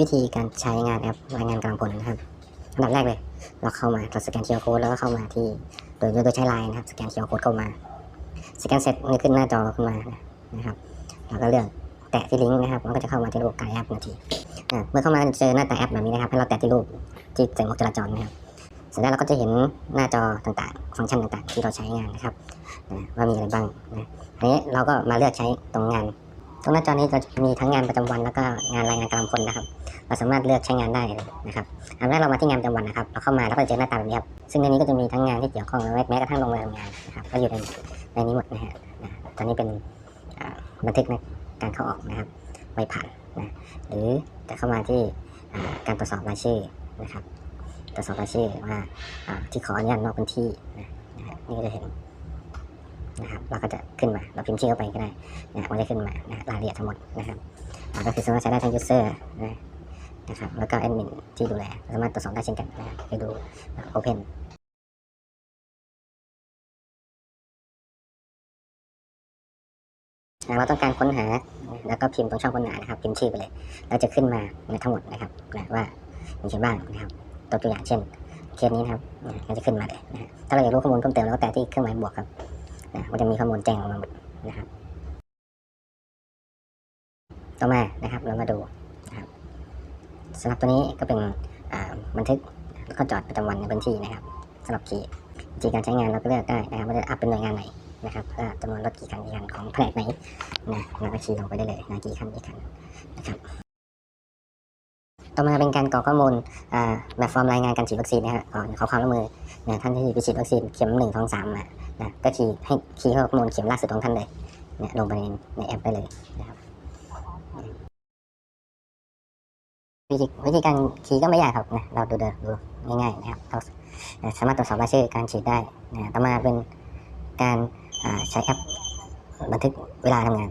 วิธีการใช้งานแอปรายงานกำลังพลนะครับอันดับแรกเลย เราเข้ามาเราสแกน QR code แล้วก็เข้ามาที่โดยโดยใช้ไลน์นะครับสแกน QR code เข้ามา สแกนเสร็จมันขึ้นหน้าจอขึ้นมานะครับเราก็เลือกแตะที่ลิงก์นะครับมันก็จะเข้ามาที่ระบบการแอปนาทีเมื่อเข้ามาเจอหน้าตาแอปแบบนี้นะครับให้เราแตะที่รูปที่แสงหมวกจราจรนะครับเสร็จแล้วเราก็จะเห็นหน้าจอต่างๆ ฟังก์ชันต่างๆ ที่เราใช้งานนะครับว่ามีอะไรบ้างนะอันนี้เราก็มาเลือกใช้ตรงงาน ตรงหน้าจอนี้จะมีทั้งงานประจำวันแล้วก็งานรายงานกำลังพลนะครับ เราสามารถเลือกใช้งานได้เลยนะครับอันแรกเรามาที่งานประจำวันนะครับ เราเข้ามาแล้วก็จะเจอหน้าตาแบบนี้ครับ ซึ่งในนี้ก็จะมีทั้งงานที่เกี่ยวข้องและแม้กระทั่งลงรายงานนะครับ ก็อยู่ในในนี้หมดนะฮะตอนนี้เป็นบันทึกนะการเข้าออกนะครับใบผ่านนะหรือจะเข้ามาที่การตรวจสอบรายชื่อนะครับ ตรวจสอบรายชื่อว่าที่ขออนุญาตนอกพื้นที่นะนะฮะนี่ก็จะเห็น นะครับเราก็จะขึ้นมาเราพิมพ์ชื่อเข้าไปก็ได้นะมันจะขึ้นมานะรายละเอียดทั้งหมดนะครับอ่าก็คือสามารถใช้ได้ทั้ง user นะนะครับแล้วก็แอดมินที่ดูแลสามารถตรวจสอบได้เช่นกันนะครับไปดูโอเพนเราต้องการค้นหาแล้วก็พิมพ์ตรงช่องค้นหานะครับ พิมพ์ชื่อไปเลยแล้วจะขึ้นมาในทั้งหมดนะครับนะว่ามีใครบ้างนะครับตัวตัวอย่างเช่นเคสนี้นะครับนะก็จะขึ้นมาเลยนะฮะถ้าเราอยากรู้ข้อมูลเพิ่มเติมเราก็แตะที่เครื่องหมายบวกครับ นะมันจะมีข้อมูลแจ้งออกมาหมดนะครับ ต่อมานะครับเรามาดูนะครับสำหรับตัวนี้ก็เป็นบันทึกแล้วก็จอดประจำวันในพื้นที่นะครับสำหรับขี่วิธีการใช้งานเราก็เลือกได้นะครับว่าจะอัพเป็นหน่วยงานไหนนะครับจำนวนรถกี่คันกี่คันของแผนกไหนนะเราก็ขี่ลงไปได้เลยนะกี่คันกี่คันนะครับ ต่อมาเป็นการกรอกข้อมูลแบบฟอร์มรายงานการฉีดวัคซีนนะฮะขอขอความร่วมมือนะท่านที่ไปฉีดวัคซีนเข็มหนึ่งสองสามมานะก็คีย์ให้คีย์ข้อมูลเข็มล่าสุดของท่านเลยนี่ยลงไปในในแอปได้เลยนะครับวิธีวิธีการคีย์ก็ไม่ยากครับนะเราดูเดินดูง่ายๆนะครับเราสามารถตรวจสอบรายชื่อการฉีดได้นะต่อมาเป็นการใช้แอปบันทึกเวลาทำงาน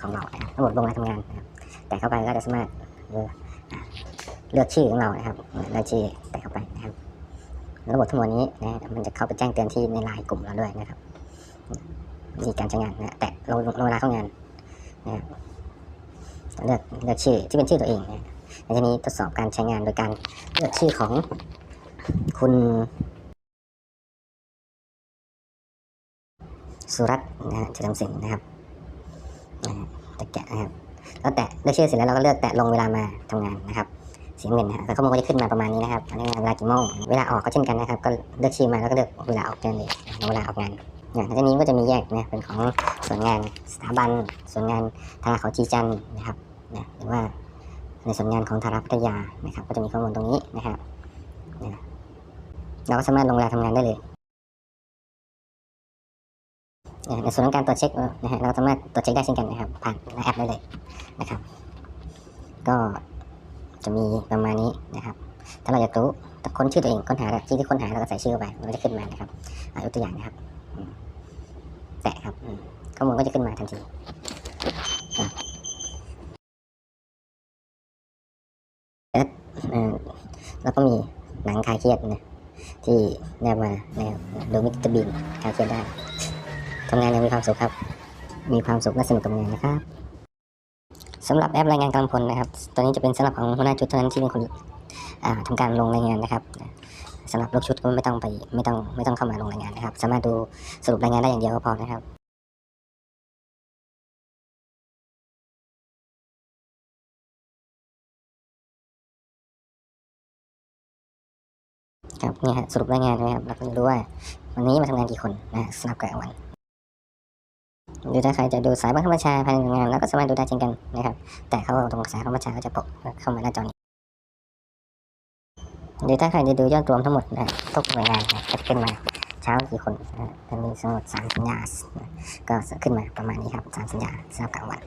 ของเรานะครับระบบลงเวลาทำงานนะครับแต่เข้าไปก็จะสามารถ เลือกชื่อของเรานะครับเลือกชื่อแต่เข้าไปนะครับระบบทั้งหมดนี้นะมันจะเข้าไปแจ้งเตือนที่ในไลน์กลุ่มเราด้วยนะครับวิธีการใช้งานนะแต่ลงลงเวลาเข้างานนะครับเลือกเลือกชื่อที่เป็นชื่อตัวเองนะในที่นี้ทดสอบการใช้งานโดยการเลือกชื่อของคุณสุรัตน์นะฮะจะทำสิ่งนะครับนะฮะจะแกะนะครับ แล้วแตะเลือกชื่อเสร็จแล้วเราก็เลือกแตะลงเวลามาทำงานนะครับสีเงินนะแล้วข้อมูลก็จะขึ้นมาประมาณนี้นะครับอันนี้งานเวลากี่โมงเวลาออกก็เช่นกันนะครับ ก็เลือกชื่อมาแล้วก็เลือกเวลาออกนั่นเองเวลาออกงานอย่างในที่นี้ก็จะมีแยกนะเป็นของส่วนงานสถาบัน ส่วนงานธนาคารจีจันนะครับนะหรือว่าในส่วนงานของธาราพัทยานะครับ ก็จะมีข้อมูลตรงนี้นะครับนะเราก็สามารถลงเวลาทำงานได้เลย ในส่วนของการตรวจเช็คนะฮะเราสามารถตรวจเช็คได้เช่นกันนะครับผ่านแอปได้เลยนะครับ ก็จะมีประมาณนี้นะครับ ถ้าเราอยากรู้ค้นชื่อตัวเองค้นหาที่ที่ค้นหาเราก็ใส่ชื่อไปมันก็จะขึ้นมานะครับอ่ายกตัวอย่างนะครับแตะครับข้อมูลก็จะขึ้นมาทันทีเอ่อแล้วก็มีหนังคลายเครียดนะที่แนบมาแนวดูมิตรบีนคลายเครียดได้ ทำงานอยังมีความสุขครับ มีความสุขและสนุกกับงานนะครับสำหรับแอปรายงานกำลังพลนะครับตัวนี้จะเป็นสำหรับของหัวหน้าชุดเท่านั้นที่เป็นคนอ่าทำการลงรายงานนะครับสำหรับลูกชุดก็ไม่ต้องไปไม่ต้องไม่ต้องเข้ามาลงรายงานนะครับ สามารถดูสรุปรายงานได้อย่างเดียวก็พอนะครับครับเนี่ยฮะสรุปรายงานนะครับเราก็จะรู้ว่าวันนี้มาทำงานกี่คนนะสลับกับวัน หรือถ้าใครจะดูสายบังคับบัญชาภายในหน่วยงานเราก็สามารถดูได้เช่นกันนะครับ แต่เขาตรงสายบังคับบัญชาก็จะโปะเข้ามาหน้าจอนี้หรือถ้าใครจะดูยอดรวมทั้งหมดนะทุกหน่วยงานนะก็จะขึ้นมาเช้ากี่คนนะจะมีทั้สมมดสามสัญญาก็ขึ้นมาประมาณนี้ครับสามสัญญาสลับกลางวัน